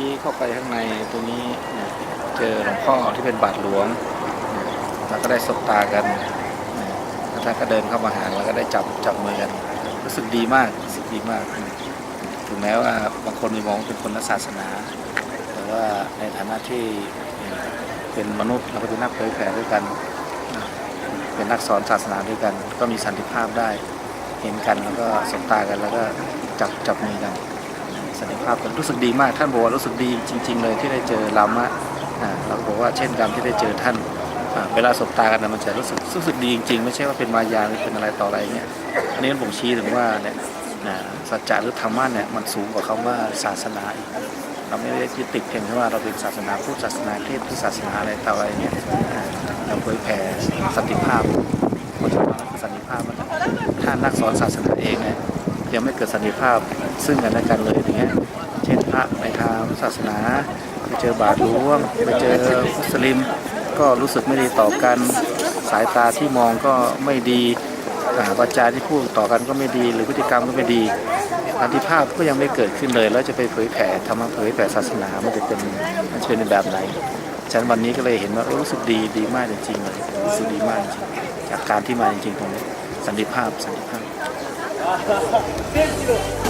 กี้เข้าไปข้างในตรงนี้เจอหลวงพ่อที่เป็นบาทหลวงแล้วก็ได้สบตากันแล้วท่านก็เดินเข้ามาหาแล้วก็ได้จับจับมือกันรู้สึกดีมากรู้สึกดีมาก ถึงแม้ว่าบางคนมีมองเป็นคนศาสนา แต่ว่าในฐานะที่เป็นมนุษย์เราก็เป็นนักเผยแผ่ด้วยกัน เป็นนักสอนศาสนาด้วยกัน ก็มีสันติภาพได้ เห็นกันแล้วก็สบตากันแล้วก็จับจับมือกัน สันติภาพกันรู้สึกดีมากท่านบอกว่ารู้สึกดีจริง ๆ เลยที่ได้เจอลามะเราบอกว่าเช่นกันที่ได้เจอท่านเวลาสบตากันนะมันจะรู้สึกรู้สึกดีจริงๆ ไม่ใช่ว่าเป็นมายาหรือเป็นอะไรต่ออะไรเงี้ยอันนี้ผมชี้ถึงว่าเนี่ยสัจจะหรือธรรมะเนี่ยมันสูงกว่าคำว่าศาสนาอีกเราไม่ได้ยึดติดเพียงแค่ว่าเราเป็นศาสนาพุทธศาสนาคริสต์ศาสนาอะไรต่ออะไรเนี่ยเราเผยแผ่สันติภาพเพราะฉะนั้นสันติภาพมันถ้านักสอนศาสนาเองเนี่ย ยังไม่เกิดสันติภาพซึ่งกันและกันเลยอย่างเงี้ยเช่นพระในทางศาสนาไปเจอบาทหลวงไปเจอมุสลิม ก็รู้สึกไม่ดีต่อกันสายตาที่มองก็ไม่ดีอ่าวาจาที่พูดต่อกันก็ไม่ดี หรือพฤติกรรมก็ไม่ดีสันติภาพก็ยังไม่เกิดขึ้นเลย แล้วจะไปเผยแผ่ธรรมะเผยแผ่ศาสนามันจะเป็นมันจะเป็นแบบไหนฉันวันนี้ก็เลยเห็นว่ารู้สึกดีดีมากจริงๆเลยรู้สึกดีมากจริงจากการที่มาจริงๆตรงนี้สันติภาพสันติภาพ คือคน